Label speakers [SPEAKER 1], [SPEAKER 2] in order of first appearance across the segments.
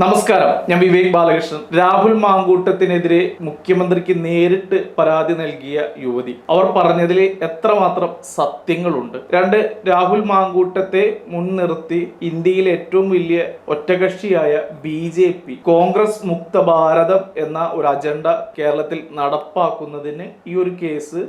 [SPEAKER 1] നമസ്കാരം. ഞാൻ വിവേക് ബാലകൃഷ്ണൻ. രാഹുൽ മാങ്കൂട്ടത്തിനെതിരെ മുഖ്യമന്ത്രിക്ക് നേരിട്ട് പരാതി നൽകിയ യുവതി. അവർ പറഞ്ഞതിൽ എത്രമാത്രം സത്യങ്ങളുണ്ട്. രണ്ട് രാഹുൽ മാങ്കൂട്ടത്തെ മുൻനിർത്തി ഇന്ത്യയിലെ ഏറ്റവും വലിയ ഒറ്റകക്ഷിയായ ബി ജെ പി കോൺഗ്രസ് മുക്ത ഭാരതം എന്ന ഒരു അജണ്ട കേരളത്തിൽ നടപ്പാക്കുന്നതിന് ഈ ഒരു കേസ്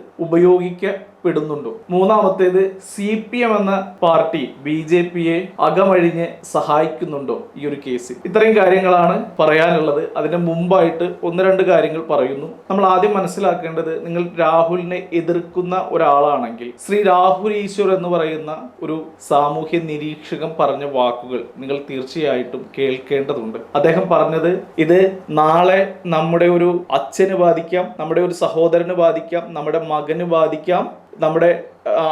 [SPEAKER 1] ഉപയോഗിക്കപ്പെടുന്നുണ്ടോ മൂന്നാമത്തേത് സി പി എം എന്ന പാർട്ടി ബി ജെ പിയെ അകമഴിഞ്ഞ് സഹായിക്കുന്നുണ്ടോ ഈ ഒരു കേസ്? ഇത്രയും കാര്യങ്ങളാണ് പറയാനുള്ളത്. അതിന് മുമ്പായിട്ട് ഒന്ന് രണ്ട് കാര്യങ്ങൾ പറയുന്നു. നമ്മൾ ആദ്യം മനസ്സിലാക്കേണ്ടത് നിങ്ങൾ രാഹുലിനെ എതിർക്കുന്ന ഒരാളാണെങ്കിൽ ശ്രീ രാഹുൽ ഈശ്വർ എന്ന് പറയുന്ന ഒരു സാമൂഹ്യ നിരീക്ഷകൻ പറഞ്ഞ വാക്കുകൾ നിങ്ങൾ തീർച്ചയായിട്ടും കേൾക്കേണ്ടതുണ്ട്. അദ്ദേഹം പറഞ്ഞത് ഇത് നാളെ നമ്മുടെ ഒരു അച്ഛന് ബാധിക്കാം നമ്മുടെ ഒരു സഹോദരന് ബാധിക്കാം നമ്മുടെ മകന് ബാധിക്കാം നമ്മുടെ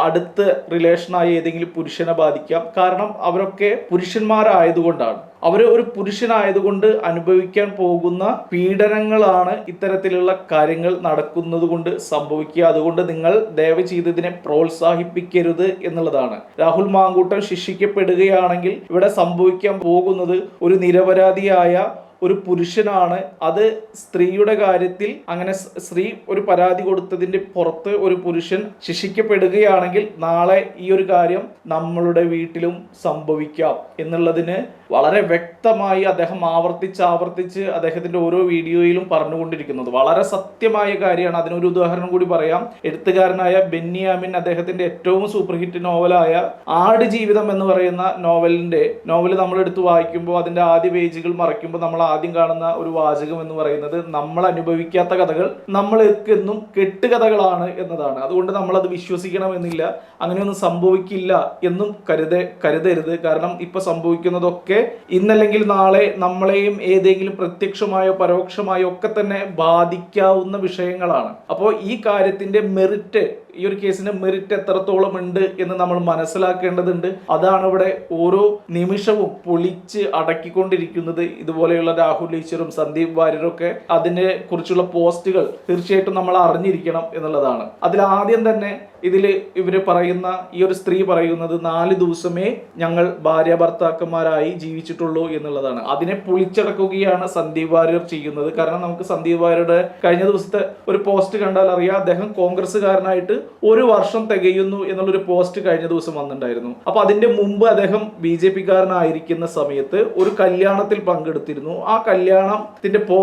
[SPEAKER 1] അടുത്ത റിലേഷനായ ഏതെങ്കിലും പുരുഷനെ ബാധിക്കാം. കാരണം അവരൊക്കെ പുരുഷന്മാരായതുകൊണ്ടാണ്. അവർ ഒരു പുരുഷനായതുകൊണ്ട് അനുഭവിക്കാൻ പോകുന്ന പീഡനങ്ങളാണ് ഇത്തരത്തിലുള്ള കാര്യങ്ങൾ നടക്കുന്നത് കൊണ്ട് സംഭവിക്കുക. അതുകൊണ്ട് നിങ്ങൾ ദയവ് ചെയ്തതിനെ പ്രോത്സാഹിപ്പിക്കരുത് എന്നുള്ളതാണ്. രാഹുൽ മാങ്കൂട്ടം ശിക്ഷിക്കപ്പെടുകയാണെങ്കിൽ ഇവിടെ സംഭവിക്കാൻ പോകുന്നത് ഒരു നിരപരാധിയായ ഒരു പുരുഷനാണ്. അത് സ്ത്രീയുടെ കാര്യത്തിൽ അങ്ങനെ സ്ത്രീ ഒരു പരാതി കൊടുത്തതിന്റെ പുറത്ത് ഒരു പുരുഷൻ ശിക്ഷിക്കപ്പെടുകയാണെങ്കിൽ നാളെ ഈ ഒരു കാര്യം നമ്മളുടെ വീട്ടിലും സംഭവിക്കാം എന്നുള്ളതിന് വളരെ വ്യക്തമായി അദ്ദേഹം ആവർത്തിച്ച് ആവർത്തിച്ച് അദ്ദേഹത്തിന്റെ ഓരോ വീഡിയോയിലും പറഞ്ഞുകൊണ്ടിരിക്കുന്നത്. വളരെ സത്യമായ കാര്യമാണ്. അതിനൊരു ഉദാഹരണം കൂടി പറയാം. എഴുത്തുകാരനായ ബെന്നിയാമിൻ അദ്ദേഹത്തിന്റെ ഏറ്റവും സൂപ്പർ ഹിറ്റ് നോവലായ ആട് ജീവിതം എന്ന് പറയുന്ന നോവലിന്റെ നോവൽ നമ്മൾ എടുത്ത് വായിക്കുമ്പോൾ അതിന്റെ ആദ്യ പേജുകൾ മറയ്ക്കുമ്പോൾ നമ്മൾ ആദ്യം കാണുന്ന ഒരു വാചകം എന്ന് പറയുന്നത് നമ്മൾ അനുഭവിക്കാത്ത കഥകൾ നമ്മൾക്ക് എന്നും കെട്ടുകഥകളാണ് എന്നതാണ്. അതുകൊണ്ട് നമ്മളത് വിശ്വസിക്കണമെന്നില്ല. അങ്ങനെയൊന്നും സംഭവിക്കില്ല എന്നും കരുത കരുതരുത്. കാരണം ഇപ്പം സംഭവിക്കുന്നതൊക്കെ ഇന്നല്ലെങ്കിൽ നാളെ നമ്മളെയും ഏതെങ്കിലും പ്രത്യക്ഷമായോ പരോക്ഷമായോ ഒക്കെ തന്നെ ബാധിക്കാവുന്ന വിഷയങ്ങളാണ്. അപ്പോൾ ഈ കാര്യത്തിന്റെ മെറിറ്റ് ഈ ഒരു കേസിന് മെറിറ്റ് എത്രത്തോളം ഉണ്ട് എന്ന് നമ്മൾ മനസ്സിലാക്കേണ്ടതുണ്ട്. അതാണ് ഇവിടെ ഓരോ നിമിഷവും പൊളിച്ച് അടക്കിക്കൊണ്ടിരിക്കുന്നത്. ഇതുപോലെയുള്ള രാഹുൽ ഈശ്വറും സന്ദീപ് വാര്യരും ഒക്കെ അതിനെ കുറിച്ചുള്ള പോസ്റ്റുകൾ തീർച്ചയായിട്ടും നമ്മൾ അറിഞ്ഞിരിക്കണം എന്നുള്ളതാണ്. അതിൽ ആദ്യം തന്നെ ഇതിൽ ഇവർ പറയുന്ന ഈ ഒരു സ്ത്രീ പറയുന്നത് നാല് ദിവസമേ ഞങ്ങൾ ഭാര്യ ഭർത്താക്കന്മാരായി ജീവിച്ചിട്ടുള്ളൂ എന്നുള്ളതാണ്. അതിനെ പൊളിച്ചടക്കുകയാണ് സന്ദീപ് വാര്യർ ചെയ്യുന്നത്. കാരണം നമുക്ക് സന്ദീപ് വാര്യരുടെ കഴിഞ്ഞ ദിവസത്തെ ഒരു പോസ്റ്റ് കണ്ടാൽ അറിയാം അദ്ദേഹം കോൺഗ്രസ്സുകാരനായിട്ട് ഒരു വർഷം തികയുന്നു എന്നുള്ളൊരു പോസ്റ്റ് കഴിഞ്ഞ ദിവസം വന്നിട്ടുണ്ടായിരുന്നു. അപ്പൊ അതിന്റെ മുമ്പ് അദ്ദേഹം ബി ജെ പിക്കാരനായിരിക്കുന്ന സമയത്ത് ഒരു കല്യാണത്തിൽ പങ്കെടുത്തിരുന്നു. ആ കല്യാണത്തിന്റെ പോ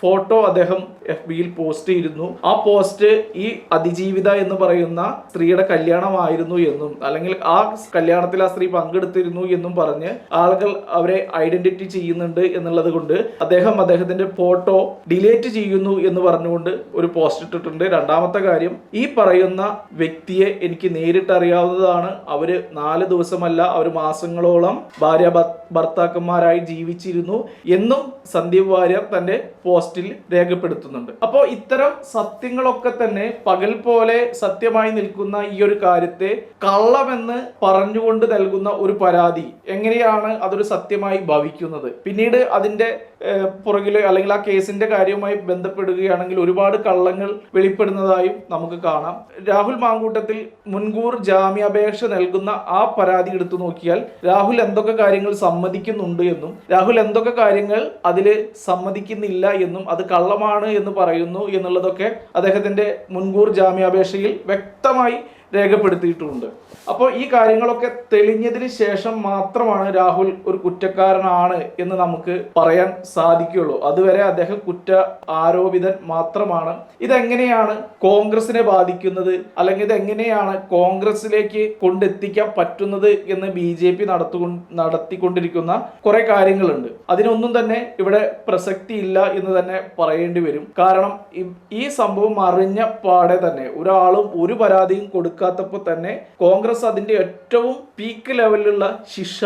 [SPEAKER 1] ഫോട്ടോ അദ്ദേഹം എഫ് ബിയിൽ പോസ്റ്റ് ചെയ്തിരുന്നു ആ പോസ്റ്റ് ഈ അതിജീവിത എന്ന് പറയുന്ന സ്ത്രീയുടെ കല്യാണമായിരുന്നു എന്നും അല്ലെങ്കിൽ ആ കല്യാണത്തിൽ ആ സ്ത്രീ പങ്കെടുത്തിരുന്നു എന്നും പറഞ്ഞ് ആളുകൾ അവരെ ഐഡന്റിറ്റി ചെയ്യുന്നുണ്ട് എന്നുള്ളത് കൊണ്ട് അദ്ദേഹം അദ്ദേഹത്തിന്റെ ഫോട്ടോ ഡിലേറ്റ് ചെയ്യുന്നു എന്ന് പറഞ്ഞുകൊണ്ട് ഒരു പോസ്റ്റ് ഇട്ടിട്ടുണ്ട്. രണ്ടാമത്തെ കാര്യം ഈ പറയുന്ന വ്യക്തിയെ എനിക്ക് നേരിട്ട് അറിയാവുന്നതാണ് അവർ നാല് ദിവസമല്ല അവർ മാസങ്ങളോളം ഭാര്യ ഭർത്താക്കന്മാരായി ജീവിച്ചിരുന്നു എന്നും സന്ദീപ് വാര്യർ തന്റെ പോസ്റ്റിൽ രേഖപ്പെടുത്തുന്നുണ്ട് അപ്പോൾ ഇത്തരം സത്യങ്ങളൊക്കെ തന്നെ പകൽ പോലെ സത്യമായി നിൽക്കുന്ന ഈ ഒരു കാര്യത്തെ കള്ളമെന്ന് പറഞ്ഞുകൊണ്ട് നൽകുന്ന ഒരു പരാതി എങ്ങനെയാണ് അതൊരു സത്യമായി ഭവിക്കുന്നത്? പിന്നീട് അതിന്റെ പുറകിൽ അല്ലെങ്കിൽ ആ കേസിന്റെ കാര്യവുമായി ബന്ധപ്പെടുകയാണെങ്കിൽ ഒരുപാട് കള്ളങ്ങൾ വെളിപ്പെടുന്നതായും നമുക്ക് കാണാം. രാഹുൽ മാങ്കൂട്ടത്തിൽ മുൻകൂർ ജാമ്യാപേക്ഷ നൽകുന്ന ആ പരാതി എടുത്തു നോക്കിയാൽ രാഹുൽ എന്തൊക്കെ കാര്യങ്ങൾ സമ്മതിക്കുന്നുണ്ട് എന്നും രാഹുൽ എന്തൊക്കെ കാര്യങ്ങൾ അതിൽ സമ്മതിക്കുന്നില്ല എന്നും അത് കള്ളമാണ് എന്ന് പറയുന്നു എന്നുള്ളതൊക്കെ അദ്ദേഹത്തിന്റെ മുൻകൂർ ജാമ്യാപേക്ഷയിൽ വ്യക്തമായി രേഖപ്പെടുത്തിയിട്ടുമുണ്ട് അപ്പോൾ ഈ കാര്യങ്ങളൊക്കെ തെളിഞ്ഞതിന് ശേഷം മാത്രമാണ് രാഹുൽ ഒരു കുറ്റക്കാരനാണ് എന്ന് നമുക്ക് പറയാൻ സാധിക്കുകയുള്ളൂ. അതുവരെ അദ്ദേഹം കുറ്റ ആരോപിതൻ മാത്രമാണ്. ഇതെങ്ങനെയാണ് കോൺഗ്രസിനെ ബാധിക്കുന്നത്? അല്ലെങ്കിൽ ഇതെങ്ങനെയാണ് കോൺഗ്രസിലേക്ക് കൊണ്ടെത്തിക്കാൻ പറ്റുന്നത് എന്ന് ബി ജെ പി നടത്തുകൊ നടത്തിക്കൊണ്ടിരിക്കുന്ന കുറെ കാര്യങ്ങളുണ്ട്. അതിനൊന്നും തന്നെ ഇവിടെ പ്രസക്തി ഇല്ല എന്ന് തന്നെ പറയേണ്ടി വരും. കാരണം ഈ സംഭവം അറിഞ്ഞ പാടെ തന്നെ ഒരാളും ഒരു പരാതിയും കൊടുക്കാത്തപ്പോൾ തന്നെ കോൺഗ്രസ് അതിന്റെ ഏറ്റവും പീക്ക് ലെവലിലുള്ള ശിക്ഷ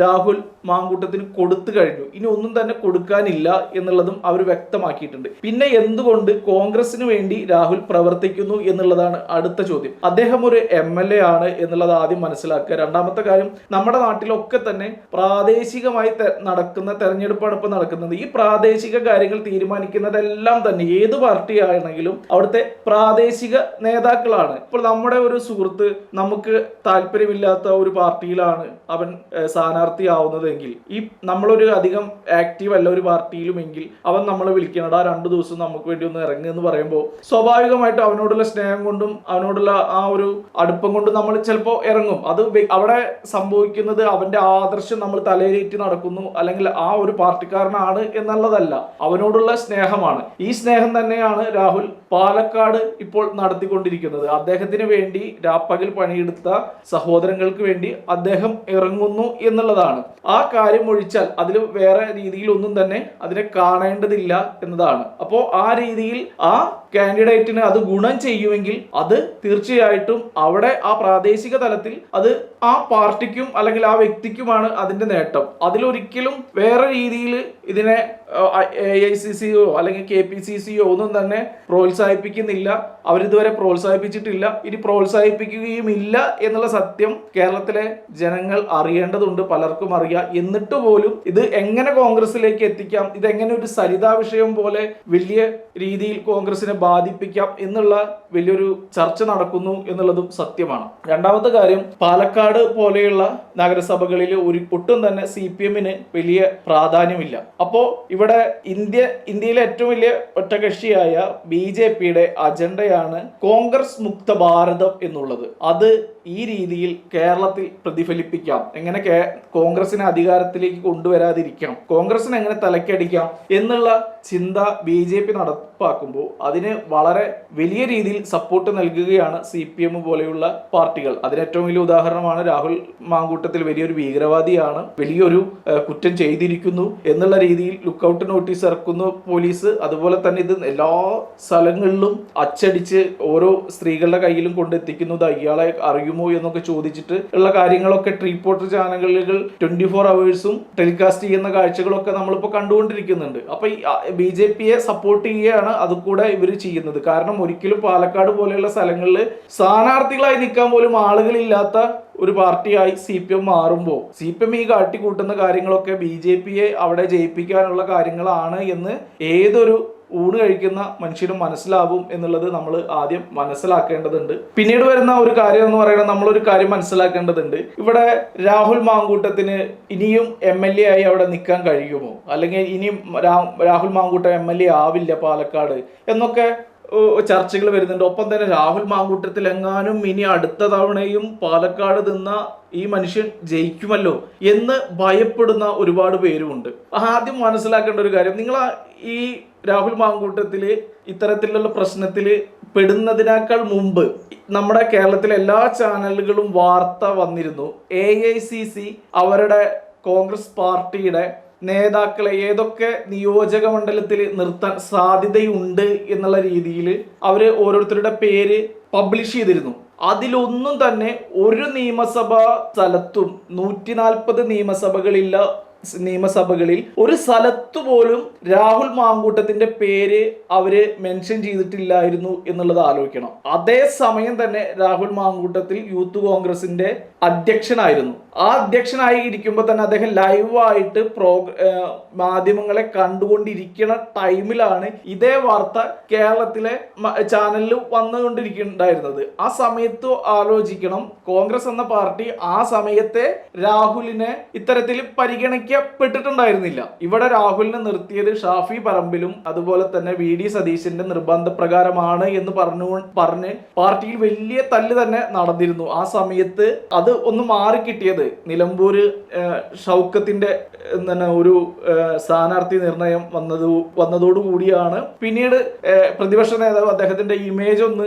[SPEAKER 1] രാഹുൽ മാങ്കൂട്ടത്തിന് കൊടുത്തു കഴിഞ്ഞു. ഇനി ഒന്നും തന്നെ കൊടുക്കാനില്ല എന്നുള്ളതും അവർ വ്യക്തമാക്കിയിട്ടുണ്ട്. പിന്നെ എന്തുകൊണ്ട് കോൺഗ്രസിന് വേണ്ടി രാഹുൽ പ്രവർത്തിക്കുന്നു എന്നുള്ളതാണ് അടുത്ത ചോദ്യം. അദ്ദേഹം ഒരു എം എൽ എ ആണ് എന്നുള്ളത് ആദ്യം മനസ്സിലാക്കുക. രണ്ടാമത്തെ കാര്യം നമ്മുടെ നാട്ടിലൊക്കെ തന്നെ പ്രാദേശികമായി നടക്കുന്ന തെരഞ്ഞെടുപ്പാണ് ഇപ്പോൾ നടക്കുന്നത്. ഈ പ്രാദേശിക കാര്യങ്ങൾ തീരുമാനിക്കുന്നതെല്ലാം തന്നെ ഏത് പാർട്ടി ആണെങ്കിലും അവിടുത്തെ പ്രാദേശിക നേതാക്കളാണ്. ഇപ്പോൾ നമ്മുടെ ഒരു സുഹൃത്ത് നമുക്ക് താല്പര്യമില്ലാത്ത ഒരു പാർട്ടിയിലാണ് അവൻ സ്ഥാനാർത്ഥി സ്ഥാനാർത്ഥിയാവുന്നതെങ്കിൽ ഈ നമ്മളൊരു അധികം ആക്റ്റീവ് അല്ല ഒരു പാർട്ടിയിലുമെങ്കിൽ അവൻ നമ്മളെ വിളിക്കണടാ രണ്ടു ദിവസം നമുക്ക് വേണ്ടി ഒന്ന് ഇറങ്ങുക എന്ന് പറയുമ്പോൾ സ്വാഭാവികമായിട്ടും അവനോടുള്ള സ്നേഹം കൊണ്ടും അവനോടുള്ള ആ ഒരു അടുപ്പം കൊണ്ടും നമ്മൾ ചിലപ്പോൾ ഇറങ്ങും. അത് അവിടെ സംഭവിക്കുന്നത് അവന്റെ ആദർശം നമ്മൾ തലയിലേറ്റി നടക്കുന്നു അല്ലെങ്കിൽ ആ ഒരു പാർട്ടിക്കാരനാണ് എന്നുള്ളതല്ല. അവനോടുള്ള സ്നേഹമാണ്. ഈ സ്നേഹം തന്നെയാണ് രാഹുൽ പാലക്കാട് ഇപ്പോൾ നടത്തിക്കൊണ്ടിരിക്കുന്നത്. അദ്ദേഹത്തിന് വേണ്ടി രാപ്പകൽ പണിയെടുത്ത സഹോദരങ്ങൾക്ക് വേണ്ടി അദ്ദേഹം ഇറങ്ങുന്നു എന്നുള്ളതാണ്. ആ കാര്യം ഒഴിച്ചാൽ അതിൽ വേറെ രീതിയിൽ ഒന്നും തന്നെ അതിനെ കാണേണ്ടതില്ല എന്നതാണ്. അപ്പോൾ ആ രീതിയിൽ ആ കാൻഡിഡേറ്റിന് അത് ഗുണം ചെയ്യുമെങ്കിൽ അത് തീർച്ചയായിട്ടും അവിടെ ആ പ്രാദേശിക തലത്തിൽ അത് ആ പാർട്ടിക്കും അല്ലെങ്കിൽ ആ വ്യക്തിക്കുമാണ് അതിന്റെ നേട്ടം. അതിലൊരിക്കലും വേറെ രീതിയിൽ ഇതിനെ എ ഐ സി സിയോ അല്ലെങ്കിൽ കെ പി സി സിയോ ഒന്നും തന്നെ പ്രോത്സാഹിപ്പിക്കുന്നില്ല. അവരിതുവരെ പ്രോത്സാഹിപ്പിച്ചിട്ടില്ല. ഇനി പ്രോത്സാഹിപ്പിക്കുകയും ഇല്ല എന്നുള്ള സത്യം കേരളത്തിലെ ജനങ്ങൾ അറിയേണ്ടതുണ്ട് പലർക്കും അറിയാം. എന്നിട്ട് പോലും ഇത് എങ്ങനെ കോൺഗ്രസിലേക്ക് എത്തിക്കാം? ഇതെങ്ങനെ ഒരു സരിതാ വിഷയം പോലെ വലിയ രീതിയിൽ കോൺഗ്രസിനെ ബാധിപ്പിക്കാം എന്നുള്ള വലിയൊരു ചർച്ച നടക്കുന്നു എന്നുള്ളതും സത്യമാണ്. രണ്ടാമത്തെ കാര്യം പാലക്കാട് പോലെയുള്ള നഗരസഭകളിൽ ഒരു ഒട്ടും തന്നെ സി പി എമ്മിന് വലിയ പ്രാധാന്യമില്ല. അപ്പോ ഇവിടെ ഇന്ത്യ ഇന്ത്യയിലെ ഏറ്റവും വലിയ ഒറ്റകക്ഷിയായ ബി ജെ പിയുടെ അജണ്ടയാണ് കോൺഗ്രസ് മുക്ത ഭാരതം എന്നുള്ളത്. അത് ഈ രീതിയിൽ കേരളത്തിൽ പ്രതിഫലിപ്പിക്കാം. എങ്ങനെ കോൺഗ്രസിനെ അധികാരത്തിലേക്ക് കൊണ്ടുവരാതിരിക്കാം. കോൺഗ്രസിനെ എങ്ങനെ തലക്കടിക്കാം എന്നുള്ള ചിന്ത ബി ജെ പി നടപ്പാക്കുമ്പോൾ അതിന് വളരെ വലിയ രീതിയിൽ സപ്പോർട്ട് നൽകുകയാണ് സി പി എം പോലെയുള്ള പാർട്ടികൾ. അതിന് ഏറ്റവും വലിയ ഉദാഹരണമാണ് രാഹുൽ മാങ്കൂട്ടത്തിൽ വലിയൊരു ഭീകരവാദിയാണ് വലിയൊരു കുറ്റം ചെയ്തിരിക്കുന്നു എന്നുള്ള രീതിയിൽ ലുക്കൌട്ട് നോട്ടീസ് ഇറക്കുന്നു പോലീസ് അതുപോലെ തന്നെ ഇത് എല്ലാ സ്ഥലങ്ങളിലും അച്ചടിച്ച് ഓരോ സ്ത്രീകളുടെ കയ്യിലും കൊണ്ടെത്തിക്കുന്നത് ഇയാളെ അറിയുമോ എന്നൊക്കെ ചോദിച്ചിട്ട് ഉള്ള കാര്യങ്ങളൊക്കെ റിപ്പോർട്ടർ ചാനലുകൾ ട്വന്റി ഫോർ അവേഴ്സും ടെലികാസ്റ്റ് ചെയ്യുന്ന കാഴ്ചകളൊക്കെ നമ്മളിപ്പോൾ കണ്ടുകൊണ്ടിരിക്കുന്നുണ്ട്. അപ്പൊ ഈ ബി ജെ പിയെ സപ്പോർട്ട് ചെയ്യുകയാണ് അതുകൂടെ ഇവർ ചെയ്യുന്നത്. കാരണം ഒരിക്കലും പാലക്കാട് പോലെയുള്ള സ്ഥലങ്ങളിൽ സ്ഥാനാർത്ഥികളായി നിൽക്കാൻ പോലും ആളുകളില്ലാത്ത ഒരു പാർട്ടിയായി സി പി എം മാറുമ്പോൾ സി പി എം ഈ കാട്ടിക്കൂട്ടുന്ന കാര്യങ്ങളൊക്കെ ബി ജെ പിയെ അവിടെ ജയിപ്പിക്കാനുള്ള കാര്യങ്ങളാണ് എന്ന് ഏതൊരു ഊണ് കഴിക്കുന്ന മനുഷ്യനും മനസ്സിലാവും എന്നുള്ളത് നമ്മൾ ആദ്യം മനസ്സിലാക്കേണ്ടതുണ്ട്. പിന്നീട് വരുന്ന ഒരു കാര്യം എന്ന് പറയുന്നത് നമ്മളൊരു കാര്യം മനസ്സിലാക്കേണ്ടതുണ്ട്. ഇവിടെ രാഹുൽ മാങ്കൂട്ടത്തിന് ഇനിയും എം എൽ എ ആയി അവിടെ നിൽക്കാൻ കഴിയുമോ? അല്ലെങ്കിൽ ഇനിയും Rahul Mankoottam M L A ആവില്ല പാലക്കാട് എന്നൊക്കെ ചർച്ചകൾ വരുന്നുണ്ട്. ഒപ്പം തന്നെ രാഹുൽ മാങ്കൂട്ടത്തിൽ എങ്ങാനും ഇനി അടുത്ത തവണയും പാലക്കാട് നിന്ന ഈ മനുഷ്യൻ ജയിക്കുമല്ലോ എന്ന് ഭയപ്പെടുന്ന ഒരുപാട് പേരുമുണ്ട്. ആദ്യം മനസ്സിലാക്കേണ്ട ഒരു കാര്യം നിങ്ങൾ ഈ രാഹുൽ മാങ്കൂട്ടത്തിൽ ഇത്തരത്തിലുള്ള പ്രശ്നത്തിൽ പെടുന്നതിനേക്കാൾ മുമ്പ് നമ്മുടെ കേരളത്തിലെ എല്ലാ ചാനലുകളും വാർത്ത വന്നിരുന്നു. എ അവരുടെ കോൺഗ്രസ് പാർട്ടിയുടെ നേതാക്കളെ ഏതൊക്കെ നിയോജക മണ്ഡലത്തിൽ നിർത്താൻ സാധ്യതയുണ്ട് എന്നുള്ള രീതിയിൽ അവർ ഓരോരുത്തരുടെ പേര് പബ്ലിഷ് ചെയ്തിരുന്നു. അതിലൊന്നും തന്നെ ഒരു നിയമസഭാ സ്ഥലത്തും നൂറ്റി നാൽപ്പത് നിയമസഭകളില്ല നിയമസഭകളിൽ ഒരു സ്ഥലത്തു പോലും രാഹുൽ മാങ്കൂട്ടത്തിന്റെ പേര് അവർ മെൻഷൻ ചെയ്തിട്ടില്ലായിരുന്നു എന്നുള്ളത് ആലോചിക്കണം. അതേ സമയം തന്നെ രാഹുൽ മാങ്കൂട്ടത്തിൽ യൂത്ത് കോൺഗ്രസിന്റെ അധ്യക്ഷനായിരുന്നു. ആ അധ്യക്ഷനായി ഇരിക്കുമ്പോൾ തന്നെ അദ്ദേഹം ലൈവായിട്ട് പ്രോ മാധ്യമങ്ങളെ കണ്ടുകൊണ്ടിരിക്കുന്ന ടൈമിലാണ് ഇതേ വാർത്ത കേരളത്തിലെ ചാനലിൽ വന്നുകൊണ്ടിരിക്കുന്നുണ്ടായിരുന്നത്. ആ സമയത്ത് ആലോചിക്കണം കോൺഗ്രസ് എന്ന പാർട്ടി ആ സമയത്തെ രാഹുലിനെ ഇത്തരത്തിൽ പരിഗണിക്കപ്പെട്ടിട്ടുണ്ടായിരുന്നില്ല. ഇവിടെ രാഹുലിനെ നിർത്തിയത് ഷാഫി പറമ്പിലും അതുപോലെ തന്നെ വി ഡി സതീശന്റെ നിർബന്ധപ്രകാരമാണ് എന്ന് പറഞ്ഞു പറഞ്ഞ് പാർട്ടിയിൽ വലിയ തല്ല് തന്നെ നടന്നിരുന്നു. ആ സമയത്ത് അത് ഒന്ന് മാറിക്കിട്ടിയത് നിലമ്പൂർ ഷൗക്കത്തിന്റെ എന്താ ഒരു സ്ഥാനാർത്ഥി നിർണയം വന്നത് വന്നതോടുകൂടിയാണ് പിന്നീട് പ്രതിപക്ഷ നേതാവ് അദ്ദേഹത്തിന്റെ ഇമേജ് ഒന്ന്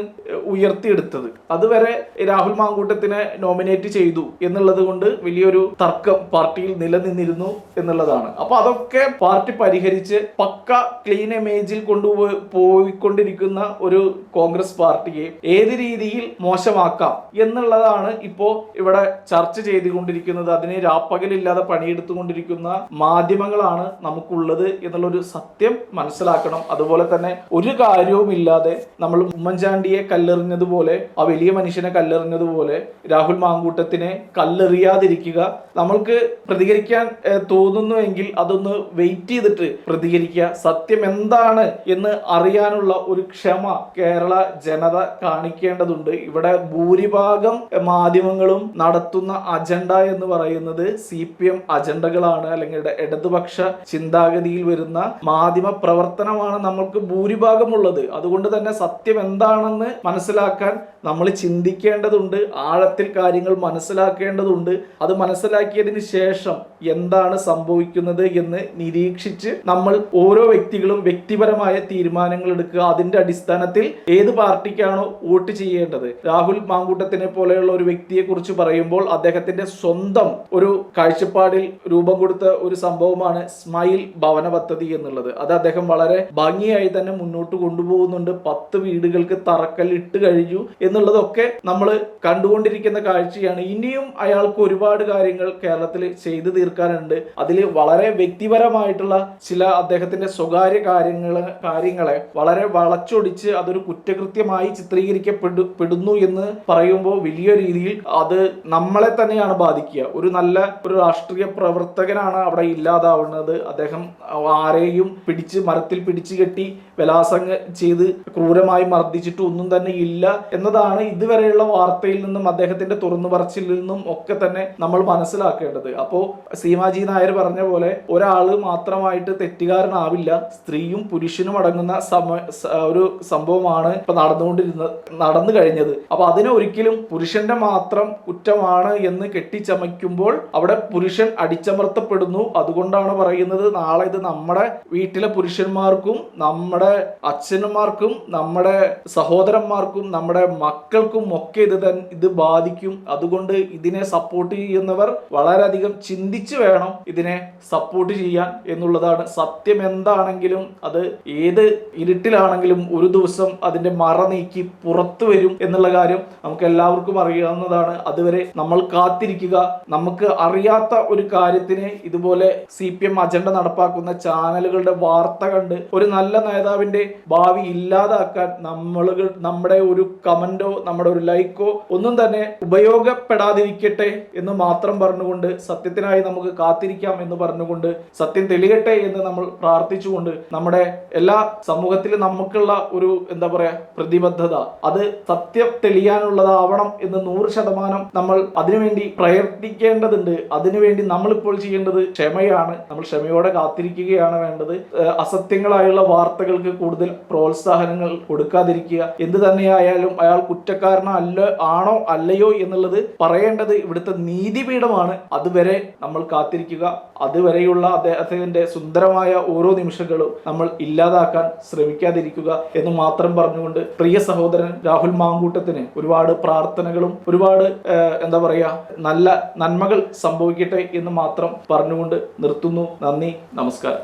[SPEAKER 1] ഉയർത്തിയെടുത്തത്. അതുവരെ രാഹുൽ മാങ്കൂട്ടത്തിനെ നോമിനേറ്റ് ചെയ്തു എന്നുള്ളത് കൊണ്ട് വലിയൊരു തർക്കം പാർട്ടിയിൽ നിലനിന്നിരുന്നു എന്നുള്ളതാണ്. അപ്പൊ അതൊക്കെ പാർട്ടി പരിഹരിച്ച് പക്ക ക്ലീൻ ഇമേജിൽ കൊണ്ടുപോയി പോയിക്കൊണ്ടിരിക്കുന്ന ഒരു കോൺഗ്രസ് പാർട്ടിയെ ഏത് രീതിയിൽ മോശമാക്കാം എന്നുള്ളതാണ് ഇപ്പോ ഇവിടെ ചർച്ച ചെയ്തുകൊണ്ടിരിക്കുന്നത് അതിനെ രാപ്പകലില്ലാതെ പണിയെടുത്തുകൊണ്ടിരിക്കുന്ന മാധ്യമങ്ങളാണ് നമുക്കുള്ളത് എന്നുള്ളൊരു സത്യം മനസ്സിലാക്കണം. അതുപോലെ തന്നെ ഒരു കാര്യവുമില്ലാതെ നമ്മൾ ഉമ്മൻചാണ്ടിയെ കല്ലെറിഞ്ഞതുപോലെ ആ വലിയ മനുഷ്യനെ കല്ലെറിഞ്ഞതുപോലെ രാഹുൽ മാങ്കൂട്ടത്തിനെ കല്ലെറിയാതിരിക്കുക നമ്മൾക്ക് പ്രതികരിക്കാൻ തോന്നുന്നുവെങ്കിൽ അതൊന്ന് വെയിറ്റ് ചെയ്തിട്ട് പ്രതികരിക്കുക. സത്യം എന്താണ് എന്ന് അറിയാനുള്ള ഒരു ക്ഷമ കേരള ജനത കാണിക്കേണ്ടതുണ്ട്. ഇവിടെ ഭൂരിഭാഗം മാധ്യമങ്ങളും നടത്തുന്ന അജണ്ട എന്ന് പറയുന്നത് സി പി എം അജണ്ടകളാണ് അല്ലെങ്കിൽ ഇടതുപക്ഷ ചിന്താഗതിയിൽ വരുന്ന മാധ്യമ പ്രവർത്തനമാണ് നമ്മൾക്ക് ഭൂരിഭാഗമുള്ളത്. അതുകൊണ്ട് തന്നെ സത്യം എന്താണെന്ന് മനസ്സിലാക്കാൻ നമ്മൾ ചിന്തിക്കേണ്ടതുണ്ട് ആഴത്തിൽ കാര്യങ്ങൾ മനസ്സിലാക്കേണ്ടതുണ്ട്. അത് മനസ്സിലാക്കിയതിന് ശേഷം എന്താണ് സംഭവിക്കുന്നത് എന്ന് നിരീക്ഷിച്ച് നമ്മൾ ഓരോ വ്യക്തികളും വ്യക്തിപരമായ തീരുമാനങ്ങൾ എടുക്കുക. അതിന്റെ അടിസ്ഥാനത്തിൽ ഏത് പാർട്ടിക്കാണോ വോട്ട് ചെയ്യേണ്ടത്. രാഹുൽ മാങ്കൂട്ടത്തിനെ പോലെയുള്ള ഒരു വ്യക്തിയെ കുറിച്ച് പറയുമ്പോൾ അദ്ദേഹത്തിന്റെ സ്വന്തം ഒരു കാഴ്ചപ്പാടിൽ രൂപം കൊടുത്ത ഒരു സംഭവമാണ് സ്മൈൽ ഭവന പദ്ധതി എന്നുള്ളത്. അത് അദ്ദേഹം വളരെ ഭംഗിയായി തന്നെ മുന്നോട്ട് കൊണ്ടുപോകുന്നുണ്ട്. പത്ത് വീടുകൾക്ക് തറക്കല്ലിട്ട് കഴിഞ്ഞു കഴിഞ്ഞു എന്നുള്ളതൊക്കെ നമ്മൾ കണ്ടുകൊണ്ടിരിക്കുന്ന കാഴ്ചയാണ്. ഇനിയും അയാൾക്ക് ഒരുപാട് കാര്യങ്ങൾ കേരളത്തിൽ ചെയ്തു തീർക്കാനുണ്ട്. അതിൽ വളരെ വ്യക്തിപരമായിട്ടുള്ള ചില അദ്ദേഹത്തിന്റെ സ്വകാര്യ കാര്യങ്ങൾ കാര്യങ്ങളെ വളരെ വളച്ചൊടിച്ച് അതൊരു കുറ്റകൃത്യമായി ചിത്രീകരിക്കപ്പെടുന്നു പെടുന്നു എന്ന് പറയുമ്പോൾ വലിയ രീതിയിൽ അത് നമ്മളെ തന്നെയാണ് ബാധിക്കുക. ഒരു നല്ല ഒരു രാഷ്ട്രീയ പ്രവർത്തകനാണ് അവിടെ ഇല്ലാതാവുന്നത്. അദ്ദേഹം ആരെയും പിടിച്ച് മരത്തിൽ പിടിച്ചു കെട്ടി ബലാസംഗ ചെയ്ത് ക്രൂരമായി മർദ്ദിച്ചിട്ട് ഒന്നും തന്നെ ഇല്ല എന്നതാണ് ഇതുവരെയുള്ള വാർത്തയിൽ നിന്നും അദ്ദേഹത്തിന്റെ തുറന്നു പറച്ചിൽ നിന്നും ഒക്കെ തന്നെ നമ്മൾ മനസ്സിലാക്കേണ്ടത്. അപ്പോ സീമാജി നായർ പറഞ്ഞ പോലെ ഒരാൾ മാത്രമായിട്ട് തെറ്റുകാരനാവില്ല സ്ത്രീയും പുരുഷനും അടങ്ങുന്ന സമ ഒരു സംഭവമാണ് ഇപ്പൊ നടന്നുകൊണ്ടിരുന്നത് നടന്നു കഴിഞ്ഞത്. അപ്പൊ അതിനെ ഒരിക്കലും പുരുഷന്റെ മാത്രം കുറ്റമാണ് എന്ന് കെട്ടിച്ചമയ്ക്കുമ്പോൾ അവിടെ പുരുഷൻ അടിച്ചമർത്തപ്പെടുന്നു. അതുകൊണ്ടാണ് പറയുന്നത് നാളെ ഇത് നമ്മുടെ വീട്ടിലെ പുരുഷന്മാർക്കും നമ്മുടെ അച്ഛന്മാർക്കും നമ്മുടെ സഹോദരന്മാർക്കും നമ്മുടെ മക്കൾക്കും ഒക്കെ ഇത് തൻ ഇത് ബാധിക്കും. അതുകൊണ്ട് ഇതിനെ സപ്പോർട്ട് ചെയ്യുന്നവർ വളരെയധികം ചിന്തിച്ചു വേണം ഇതിനെ സപ്പോർട്ട് ചെയ്യാൻ എന്നുള്ളതാണ്. സത്യം എന്താണെങ്കിലും അത് ഏത് ഇരുട്ടിലാണെങ്കിലും ഒരു ദിവസം അതിന്റെ മറ നീക്കി പുറത്തു വരും എന്നുള്ള കാര്യം നമുക്ക് എല്ലാവർക്കും അറിയാവുന്നതാണ്. അതുവരെ നമ്മൾ കാത്തിരിക്കുക. നമുക്ക് അറിയാത്ത ഒരു കാര്യത്തിന് ഇതുപോലെ സി പി എം അജണ്ട നടപ്പാക്കുന്ന ചാനലുകളുടെ വാർത്ത കണ്ട് ഒരു നല്ല നേതാവിന്റെ ഭാവി ഇല്ലാതാക്കാൻ നമ്മളുകൾ നമ്മുടെ ഒരു കമന്റോ നമ്മുടെ ഒരു ലൈക്കോ ഒന്നും തന്നെ ഉപയോഗപ്പെടാതിരിക്കട്ടെ എന്ന് മാത്രം പറഞ്ഞുകൊണ്ട് സത്യത്തിനായി നമുക്ക് കാത്തിരിക്കാം എന്ന് പറഞ്ഞുകൊണ്ട് സത്യം തെളിയട്ടെ എന്ന് നമ്മൾ പ്രാർത്ഥിച്ചുകൊണ്ട് നമ്മുടെ എല്ലാ സമൂഹത്തിൽ നമുക്കുള്ള ഒരു എന്താ പറയാ പ്രതിബദ്ധത അത് സത്യം തെളിയാനുള്ളതാവണം എന്ന് നൂറ് ശതമാനം നമ്മൾ അതിനുവേണ്ടി പ്രയത്നിക്കേണ്ടതുണ്ട്. അതിനുവേണ്ടി നമ്മളിപ്പോൾ ചെയ്യേണ്ടത് ക്ഷമയാണ്. നമ്മൾ ക്ഷമയോടെ കാത്തിരിക്കുകയാണ് വേണ്ടത്. അസത്യങ്ങളായുള്ള വാർത്തകൾക്ക് കൂടുതൽ പ്രോത്സാഹനങ്ങൾ കൊടുക്കാതിരിക്കുക. എന്ത് തന്നെയായാലും അയാൾ കുറ്റക്കാരനല്ല ആണോ അല്ലയോ എന്നുള്ളത് പറയേണ്ടത് ഇവിടുത്തെ നീതിപീഠമാണ്. അതുവരെ നമ്മൾ കാത്തിരിക്കുക. അതുവരെയുള്ള അദ്ദേഹത്തിന്റെ സുന്ദരമായ ഓരോ നിമിഷങ്ങളും നമ്മൾ ഇല്ലാതാക്കാൻ ശ്രമിക്കാതിരിക്കുക എന്ന് മാത്രം പറഞ്ഞുകൊണ്ട് പ്രിയ സഹോദരൻ രാഹുൽ മാങ്കൂട്ടത്തിന് ഒരുപാട് പ്രാർത്ഥനകളും ഒരുപാട് എന്താ പറയുക നല്ല നന്മകൾ സംഭവിക്കട്ടെ എന്ന് മാത്രം പറഞ്ഞുകൊണ്ട് നിർത്തുന്നു. നന്ദി നമസ്കാരം.